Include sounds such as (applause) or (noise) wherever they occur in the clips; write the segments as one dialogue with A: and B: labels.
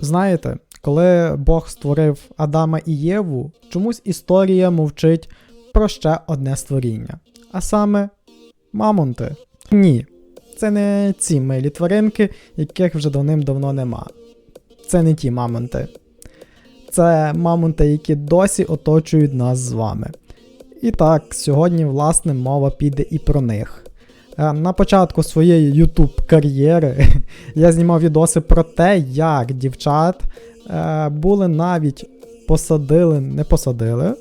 A: Знаєте, коли Бог створив Адама і Єву, чомусь історія мовчить про ще одне створіння, а саме мамонти. Ні, це не ці милі тваринки, яких вже давним-давно нема. Це не ті мамонти. Це мамонти, які досі оточують нас з вами. І так, сьогодні, власне, мова піде і про них. Е, На початку своєї YouTube кар'єри (laughs) я знімав відоси про те, як дівчат е, були навіть посадили, не посадили,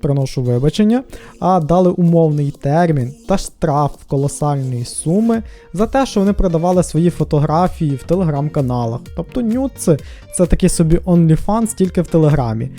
A: приношу вибачення, а дали умовний термін та штраф колосальної суми за те, що вони продавали свої фотографії в телеграм-каналах. Тобто нюци це такий собі OnlyFans тільки в Телеграмі.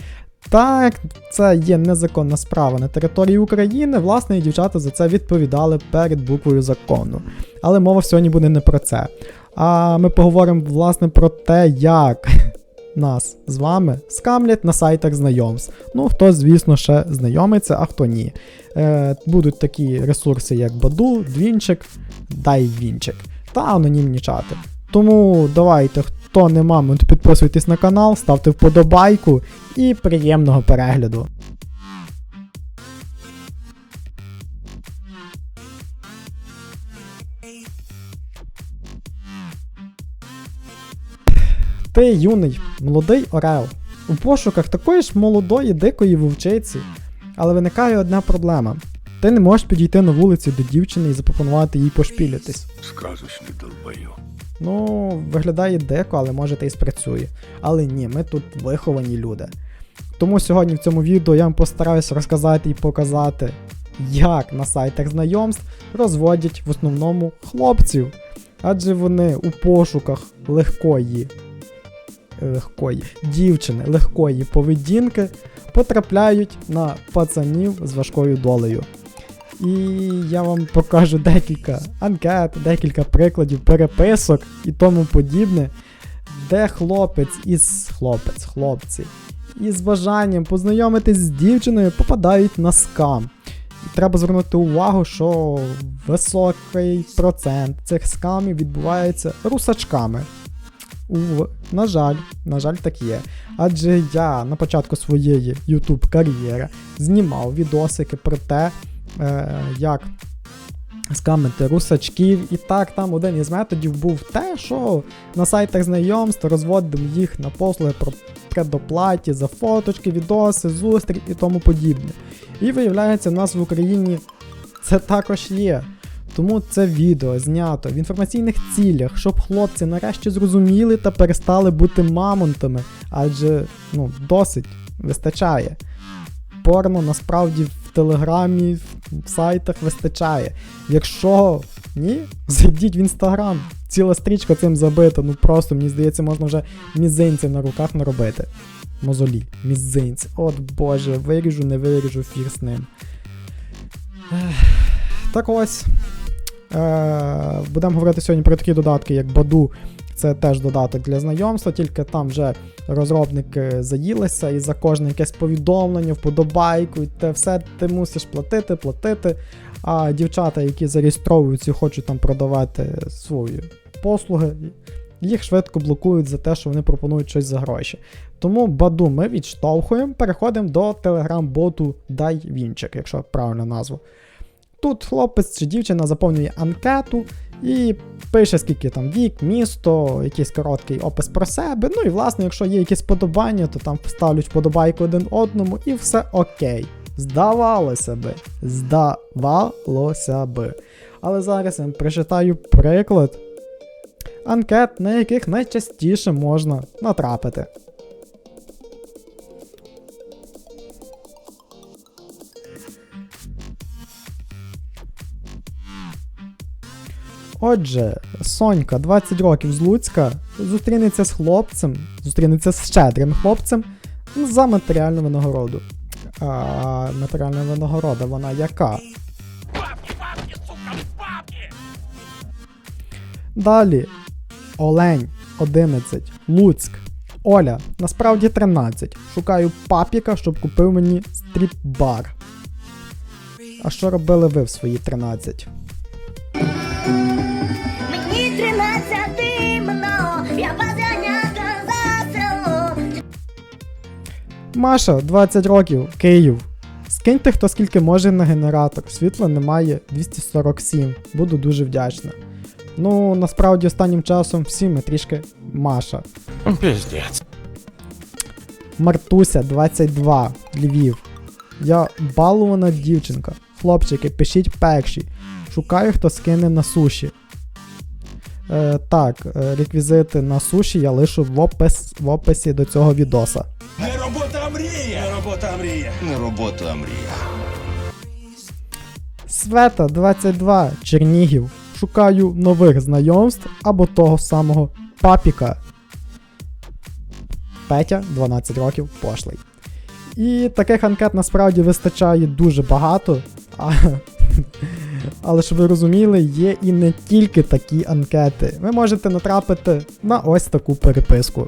A: Так, це є незаконна справа на території України. Власне, і дівчата за це відповідали перед буквою закону. Але мова сьогодні буде не про це. А ми поговоримо власне про те, як (laughs) нас з вами скамлять на сайтах знайомств. Ну, хто, звісно, ще знайомиться, а хто ні. Е, будуть такі ресурси, як Баду, Двінчик, Дайвінчик та анонімні чати. Тому давайте, хто не мамонт, підписуйтесь на канал, ставте вподобайку і приємного перегляду. Ти юний, молодий Орел. У пошуках такої ж молодої дикої вовчиці. Але виникає одна проблема. Ти не можеш підійти на вулиці до дівчини і запропонувати їй пошпілятись.
B: Сказочный долбоёб.
A: Ну, виглядає дико, але може та й спрацює. Але ні, ми тут виховані люди. Тому сьогодні в цьому відео я вам постараюся розказати і показати, як на сайтах знайомств розводять в основному хлопців. Адже вони у пошуках легкої, легкої дівчини, легкої поведінки потрапляють на пацанів з важкою долею. І я вам покажу декілька анкет, декілька прикладів, переписок і тому подібне, де хлопець із хлопець, хлопці, із бажанням познайомитись з дівчиною попадають на скам. Треба звернути увагу, що високий процент цих скамів відбувається русачками. У, на жаль, на жаль, так є. Адже я на початку своєї YouTube кар'єри знімав відосики про те, як скамити русачків. І так, там один із методів був те, що на сайтах знайомств розводимо їх на послуги про предоплаті за фоточки, відоси, зустріч і тому подібне. І виявляється, в нас в Україні це також є. Тому це відео знято в інформаційних цілях, щоб хлопці нарешті зрозуміли та перестали бути мамонтами, адже ну, досить вистачає. Порно насправді в телеграмі, в сайтах вистачає. Якщо ні, зайдіть в інстаграм. Ціла стрічка цим забита, ну просто мені здається, можна вже мізинці на руках наробити. Мозолі, мізинці. От боже, виріжу, не виріжу фір з ним. Так ось. Е, будемо говорити сьогодні про такі додатки, як Баду. Це теж додаток для знайомства, тільки там вже розробники заїлися, і за кожне якесь повідомлення, вподобайку, і те все ти мусиш платити, платити. А дівчата, які зареєстровуються і хочуть там продавати свої послуги, їх швидко блокують за те, що вони пропонують щось за гроші. Тому Баду ми відштовхуємо, переходимо до телеграм-боту Дай Вінчик, якщо правильно назву. Тут хлопець чи дівчина заповнює анкету і пише, скільки там вік, місто, якийсь короткий опис про себе. Ну і власне, якщо є якісь подобання, то там вставлять вподобайку один одному і все окей. Здавалося би. Здавалося би. Але зараз я вам прочитаю приклад анкет, на яких найчастіше можна натрапити. Отже, Сонька, 20 років з Луцька, зустрінеться з хлопцем, зустрінеться з щедрим хлопцем за матеріальну винагороду. А матеріальна винагорода, вона яка? Далі. Олень 11. Луцьк. Оля, насправді 13. Шукаю папіка, щоб купив мені стріп-бар. А що робили ви в свої 13? Маша, 20 років, Київ. Скиньте хто скільки може на генератор. Світла немає 247. Буду дуже вдячна. Ну, насправді останнім часом всі ми трішки Маша.
B: Пиздец.
A: Мартуся 22, Львів. Я балована дівчинка. Хлопчики, пишіть перші. Шукаю, хто скине на суші. Е, так, е, реквізити на суші я лишу в, опис, в описі до цього відоса.
C: Робота мрія! Не робота мрія!
B: Не робота, мрія.
A: Света 22, Чернігів. Шукаю нових знайомств або того самого папіка. Петя, 12 років, пошлий. І таких анкет насправді вистачає дуже багато. А, але щоб ви розуміли, є і не тільки такі анкети. Ви можете натрапити на ось таку переписку.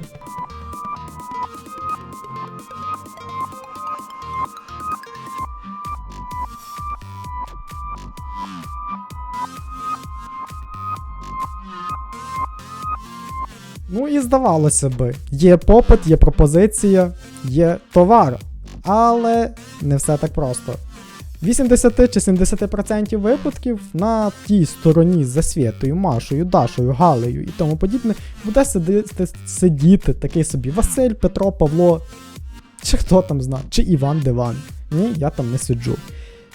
A: Ну і здавалося би, є попит, є пропозиція, є товар. Але не все так просто. 80 чи 70% випадків на тій стороні за Свєтою, Машою, Дашою, Галею і тому подібне буде сидіти, сидіти такий собі Василь, Петро, Павло, чи хто там зна, чи Іван Диван. Ні, я там не сиджу.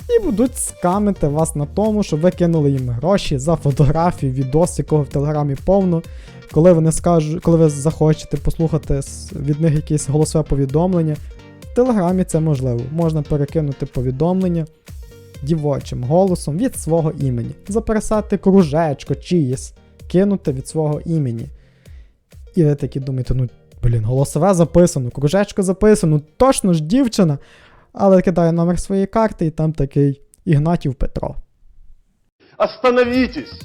A: І будуть скамити вас на тому, що ви кинули їм гроші за фотографію, відос, якого в телеграмі повно. Коли вони скажуть, коли ви захочете послухати від них якесь голосове повідомлення, в Телеграмі це можливо. Можна перекинути повідомлення дівочим голосом від свого імені, запересати кружечко чиїсь, кинути від свого імені. І ви такі думаєте, ну, блін, голосове записано, кружечко записано, точно ж дівчина. Але кидає номер своєї карти, і там такий Ігнатів Петро.
D: Остановитесь!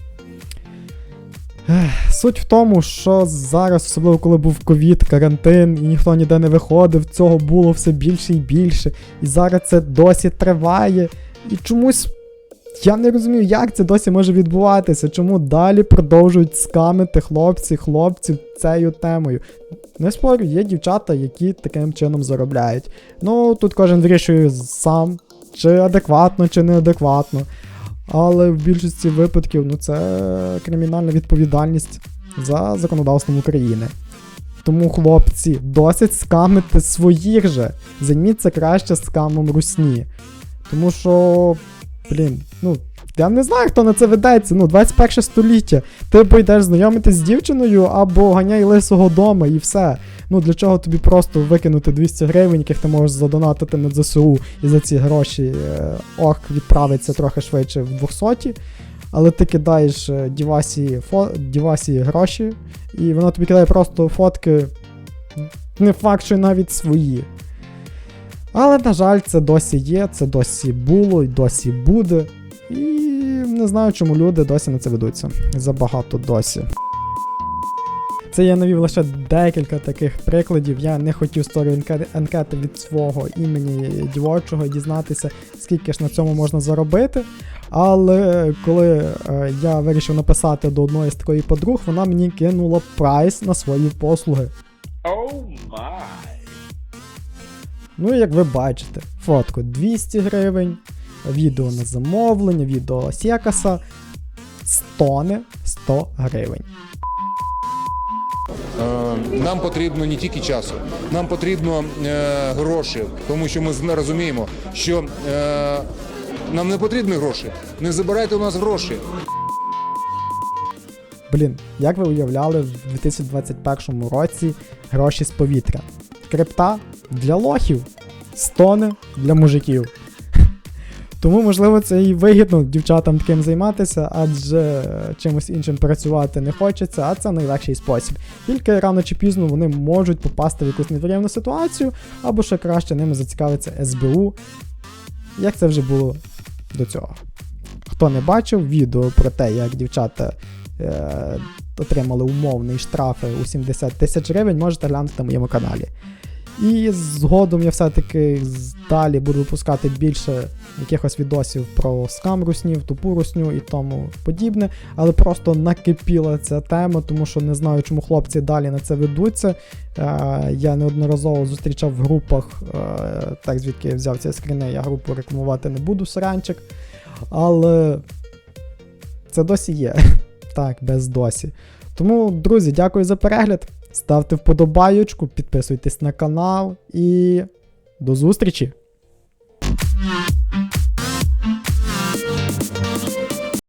A: Суть в тому, що зараз, особливо коли був ковід, карантин, і ніхто ніде не виходив, цього було все більше і більше. І зараз це досі триває. І чомусь я не розумію, як це досі може відбуватися, чому далі продовжують скамити хлопці, хлопців цією темою. Не спорю, є дівчата, які таким чином заробляють. Ну, тут кожен вирішує сам, чи адекватно, чи неадекватно. Але в більшості випадків ну, це кримінальна відповідальність за законодавством України. Тому, хлопці, досить скамити своїх же. Займіться краще скамом русні. Тому що, блін, ну, я не знаю, хто на це ведеться. Ну, 21 століття. Ти пойдеш знайомитись з дівчиною або ганяй лисого дома і все. Ну для чого тобі просто викинути 200 гривень, яких ти можеш задонатити на ЗСУ, і за ці гроші е, орк відправиться трохи швидше в 200, але ти кидаєш е, дівасі, фо, дівасі гроші, і воно тобі кидає просто фотки, не факт, що навіть свої. Але, на жаль, це досі є, це досі було і досі буде. І не знаю, чому люди досі на це ведуться. Забагато досі. Це я навів лише декілька таких прикладів. Я не хотів створювати анке- анкети від свого імені дівочого дізнатися, скільки ж на цьому можна заробити. Але коли е, я вирішив написати до одної з такої подруг, вона мені кинула прайс на свої послуги.
C: Оу май!
A: Ну, і як ви бачите, фотку 200 гривень, відео на замовлення, відео Сєкаса, стоне 100 гривень.
E: Е, Нам потрібно не тільки часу, нам потрібно е, гроші, тому що ми розуміємо, що е, нам не потрібні гроші. Не забирайте у нас гроші.
A: Блін, як ви уявляли в 2021 році гроші з повітря? Крипта для лохів, стони для мужиків. Тому, можливо, це і вигідно дівчатам таким займатися, адже чимось іншим працювати не хочеться, а це найлегший спосіб. Тільки рано чи пізно вони можуть попасти в якусь неприємну ситуацію, або ще краще ними зацікавиться СБУ, як це вже було до цього. Хто не бачив відео про те, як дівчата е, отримали умовний штраф у 70 тисяч гривень, можете глянути на моєму каналі. І згодом я все-таки далі буду випускати більше якихось відосів про скам руснів, тупу русню і тому подібне. Але просто накипіла ця тема, тому що не знаю, чому хлопці далі на це ведуться. Е, я неодноразово зустрічав в групах, е, так звідки я взяв ці скріни, я групу рекламувати не буду, сранчик. Але це досі є. (laughs) Так, без досі. Тому, друзі, дякую за перегляд. Ставте вподобайочку, підписуйтесь на канал і до зустрічі!